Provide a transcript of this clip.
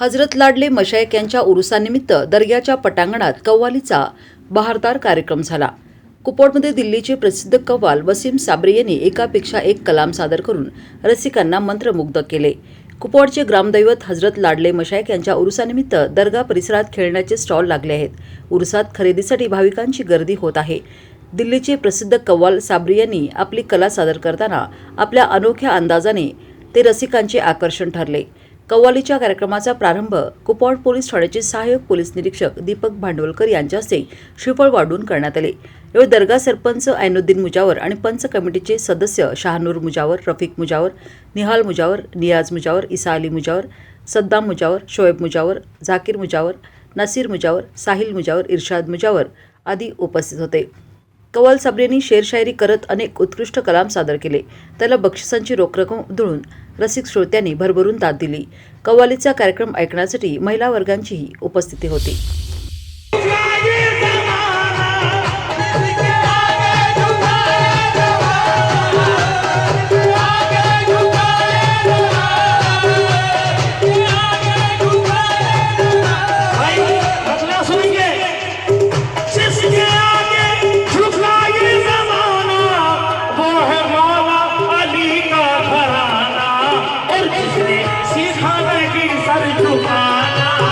हजरत लाडले मशायक यांच्या उरुसानिमित्त दर्ग्याच्या पटांगणात कव्वालीचा बहारदार कार्यक्रम झाला. कुपवाडमध्ये दिल्लीचे प्रसिद्ध कव्वाल वसीम साबरे यांनी एकापेक्षा एक कलाम सादर करून रसिकांना मंत्रमुग्ध केले. कुपवाडचे ग्रामदैवत हजरत लाडले मशायक यांच्या उरुसानिमित्त दर्गा परिसरात खेळण्याचे स्टॉल लागले आहेत. उरुसात खरेदीसाठी भाविकांची गर्दी होत आहे. दिल्लीचे प्रसिद्ध कव्वाल साबरी यांनी आपली कला सादर करताना आपल्या अनोख्या अंदाजाने ते रसिकांचे आकर्षण ठरले. कव्वालीच्या कार्यक्रमाचा प्रारंभ कुपवाड पोलीस ठाण्याचे सहाय्यक पोलीस निरीक्षक दीपक भांडवलकर यांच्या हस्ते श्रीफळ वाढून करण्यात आले. यावेळी दर्गा सरपंच ऐनुद्दीन मुजावर आणि पंच कमिटीचे सदस्य शहानूर मुजावर रफिक मुजावर निहाल मुजावर नियाज मुजावर इसा अली मुजावर सद्दाम मुजावर शोएब मुजावर झाकीर मुजावर नसीर मुजावर साहिल मुजावर इर्शाद मुजावर आदी उपस्थित होते. कवाल साबरेंनी शेरशायरी करत अनेक उत्कृष्ट कलाम सादर केले. त्याला बक्षिसांची रोख रक्कम उधळून रसिक श्रोत्यांनी भरभरून दाद दिली. कव्वालीचा कार्यक्रम ऐकण्यासाठी महिला वर्गांचीही उपस्थिती होती. की सरजू